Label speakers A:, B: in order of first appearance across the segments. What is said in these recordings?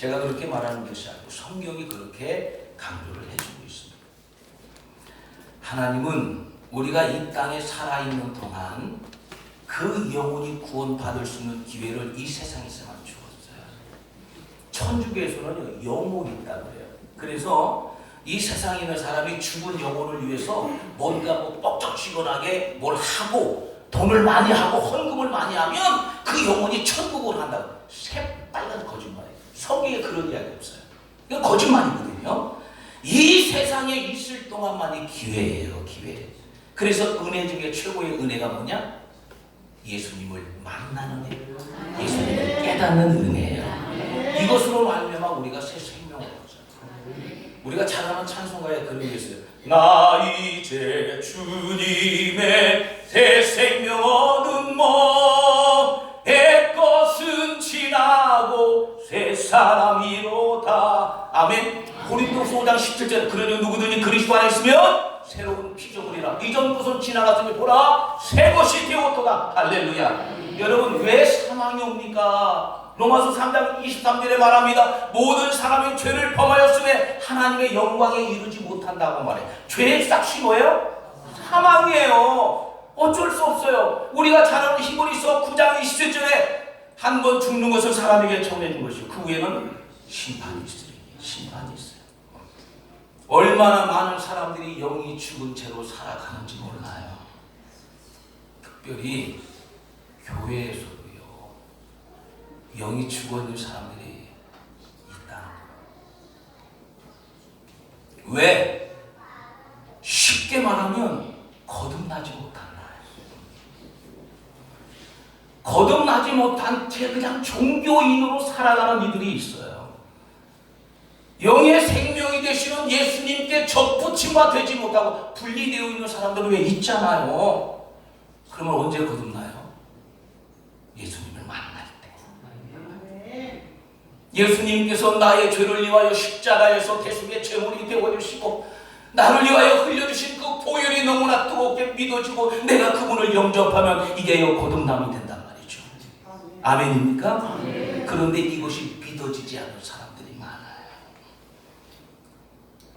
A: 제가 그렇게 말하는 것이 아니고 성경이 그렇게 강조를 해주고 있습니다. 하나님은 우리가 이 땅에 살아있는 동안 그 영혼이 구원받을 수 있는 기회를 이 세상에서만 주었어요. 천주교에서는 영혼이 있다고 그래요. 그래서 이 세상에 있는 사람이 죽은 영혼을 위해서 뭔가 뭐 뻑적지근하게 뭘 하고 돈을 많이 하고 헌금을 많이 하면 그 영혼이 천국을 간다고. 새빨간 거짓말이에요. 성경에 그런 이야기 없어요. 이건 거짓말이거든요. 이 세상에 있을 동안만이 기회예요, 기회. 그래서 은혜 중에 최고의 은혜가 뭐냐? 예수님을 만나는 은혜, 예수님을 깨닫는 은혜예요. 이것으로 말미암아 우리가 새 생명을 얻잖아요. 우리가 잘 아는 찬송가에 그런 게 있어요. 나 이제 주님의 새 사람이로다. 아멘. 고린도서 5장 17절 그러니 누구든지 그리스도 안에 있으면 새로운 피조물이라 이전 것은 지나갔으니 보라 새 것이 되었도다. 할렐루야. 여러분 왜 사망이 옵니까? 로마서 3장 23절에 말합니다. 모든 사람이 죄를 범하였음에 하나님의 영광에 이르지 못한다고 말해. 죄의 싹이 뭐예요? 사망이에요. 어쩔 수 없어요. 우리가 잘 아는 히브리서 9장 27절에 한 번 죽는 것을 사람에게 정해 준 것이요. 그 후에는 심판이 있으니 심판이 있어요. 얼마나 많은 사람들이 영이 죽은 채로 살아가는지 몰라요. 특별히 교회에서도요. 영이 죽어 있는 사람들이 있다는 거예요. 왜? 쉽게 말하면 거듭나지 못한 거예요. 거듭나지 못한 채 그냥 종교인으로 살아가는 이들이 있어요. 영의 생명이 되시는 예수님께 접붙임과 되지 못하고 분리되어 있는 사람들은 왜 있잖아요. 그러면 언제 거듭나요? 예수님을 만날 때. 예수님께서 나의 죄를 위하여 십자가에서 대속의 제물이 되어주시고 나를 위하여 흘려주신 그 보혈이 너무나 뜨겁게 믿어지고 내가 그분을 영접하면 이게 거듭남이 말이죠. 아멘입니까? 그런데 이것이 믿어지지 않는 사람들이 많아요.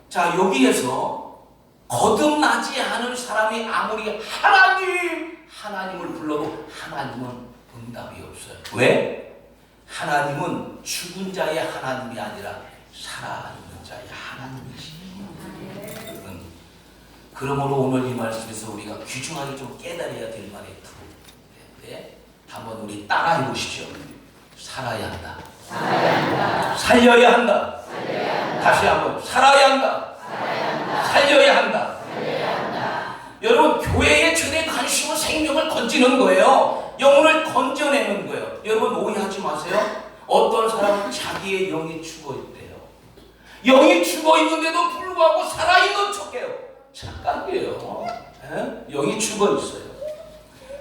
A: 자 여기에서 거듭나지 않은 사람이 아무리 하나님 하나님을 불러도 하나님은 응답이 없어요. 왜? 하나님은 죽은 자의 하나님이 아니라 살아있는 자의 하나님이시죠. 여러분, 그러므로 오늘 이 말씀에서 우리가 귀중하게 좀 깨달아야 될 말이 두 개인데 한번 우리 따라해 보시죠. 살아야 한다. 살려야 한다. 다시 한번 살아야 한다. 살려야 한다. 여러분 교회의 최대 관심은 생명을 건지는 거예요. 영혼을 건져내는 거예요. 여러분 오해하지 마세요. 어떤 사람은 자기의 영이 죽어 있대요. 영이 죽어 있는데도 불구하고 살아 있는 척해요. 착각이에요. 예? 영이 죽어 있어요.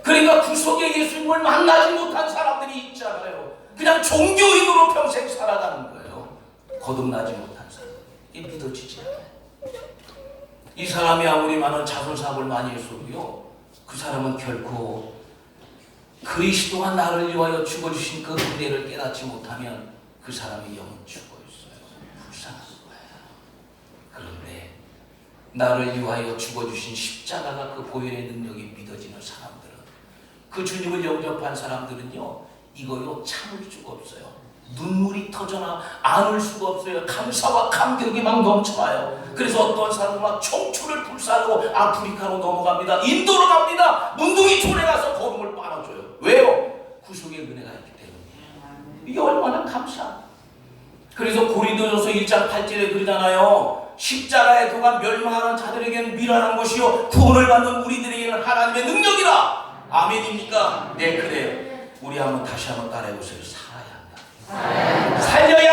A: 그러니까 구속의 예수님을 만나지 못한 사람들이 있잖아요. 그냥 종교인으로 평생 살아가는 거예요. 거듭나지 못한 사람. 이 믿어지지 않아요. 이 사람이 아무리 많은 자손 사업을 많이 했어도요, 그 사람은 결코 그리스도가 나를 위하여 죽어주신 그 은혜를 깨닫지 못하면 그 사람의 영은 죽어 있어요. 불쌍한 거예요. 그런데 나를 위하여 죽어주신 십자가가 그 보혈의 능력이 믿어지는 사람들은 그 주님을 영접한 사람들은요, 이거요 참을 수가 없어요. 눈물이 터져나 안을 수가 없어요. 감사와 감격이 막 넘쳐와요. 그래서 어떤 사람은 막 청춘을 불살고 아프리카로 넘어갑니다. 인도로 갑니다. 문둥이 촌에 가서 걸음을 빨아줘요. 왜요? 구속의 은혜가 있기 때문이에요. 이게 얼마나 감사. 그래서 고린도전서 1장 8절에 그러잖아요. 십자가의 도가 멸망하는 자들에게는 미련한 것이요 구원을 받는 우리들에게는 하나님의 능력이라. 아멘입니까? 네 그래요. 우리 한번 다시 한번 따라해 보세요. 살아야 한다. 살려야 한다.